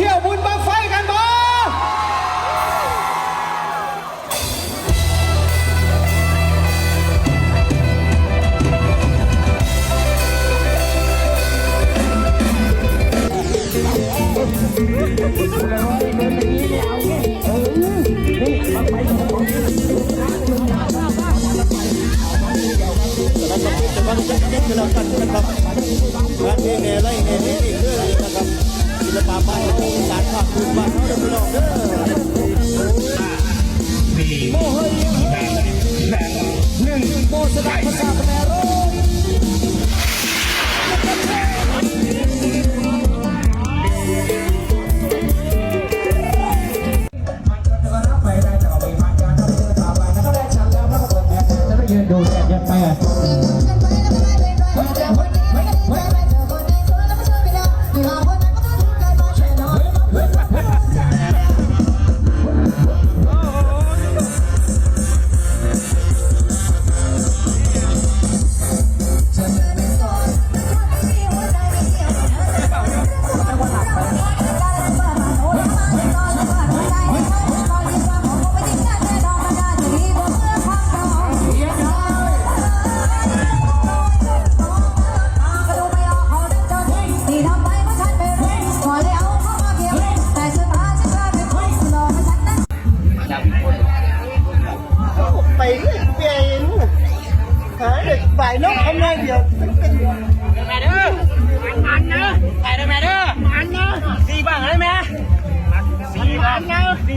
เที่ยวบุญบังไฟกันบ่งานนี้เนี่ยไรเนี่ยนี่นี่คืออะไรนะครับ ศิลปะบ้านเราการภาคพื้นบ้านเราเด้อพี่น้องเด้อโมเฮยหนึ่งโมสดาภาษาพแนโรไป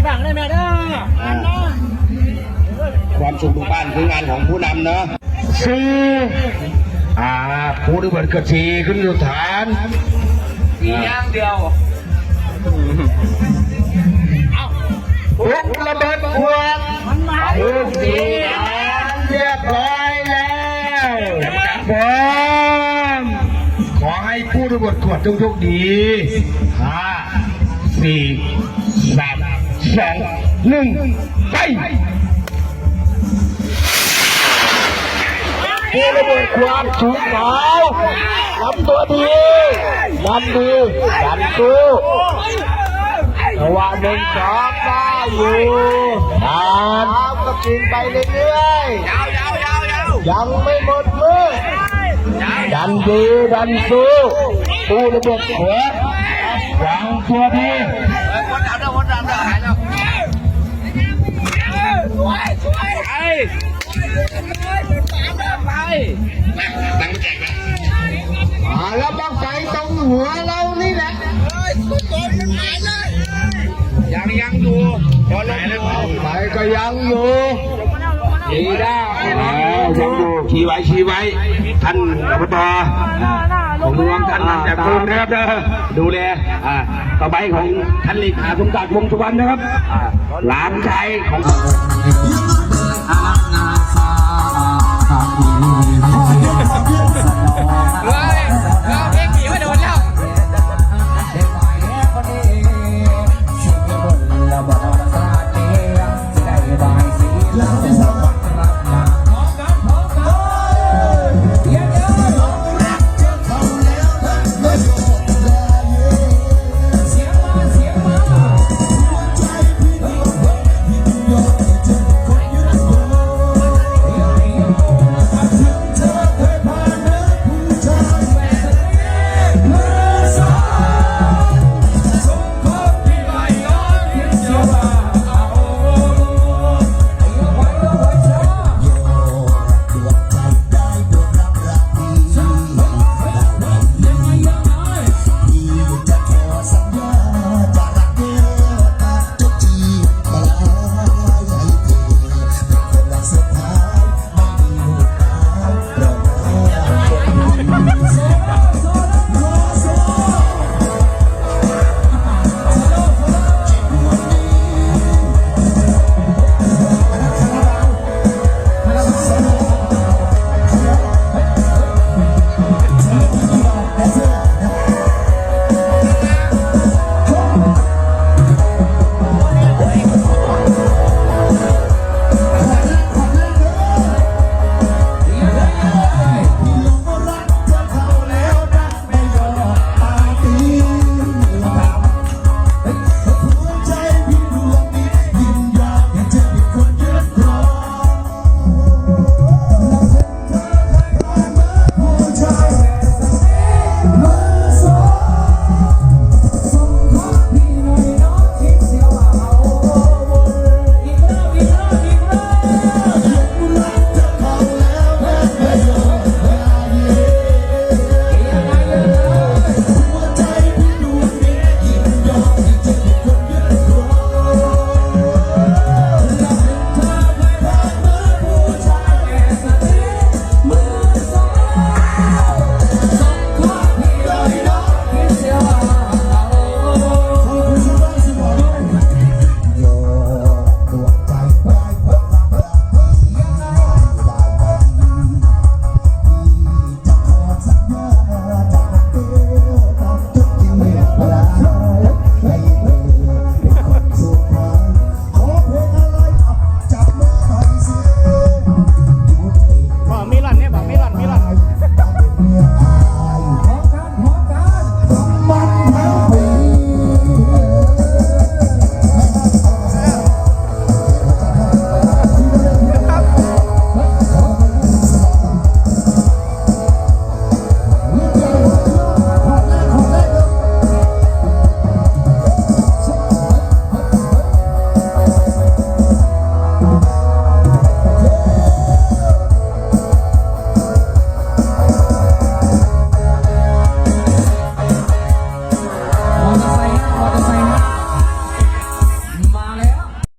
งนะสี่บังได้แม่เด้ออันนะความสุขทุกบ้านคืองานของผู้นำเนาะสี่อ่าผู้ที่เปิดกระชีขึ้นอยู่ฐานสี่อย่างเดียวลุกระเบิดขวดมันมาคือสีเรียบร้อยแล้วพร้อมขอให้ผู้ที่เปิดขวดจงโชคดีห้าสี่สาม สองหนึ่งไปผู้ระเบิดความสูงเบาลำตัวดีลำดีดันสู้ระหว่างหนึ่งสองได้อยู่นานก็กินไปเรื่อยๆยังไม่หมดมือดันดีดันสู้ผู้ระเบิดขวดวางตัวดี ยังยังอยู่พอแล้วไฟก็ยังอยู่ดีได้ยังอยู่ชี้ไว้ชี้ไว้ ท่านอบตของรวมท่านนำจากกรมนะครับเด้อดูแลอ่าต่อไปของท่านเลขาสมศักดิ์วงศ์สุวรรณนะครับอ่าหลานชายของอาณาคา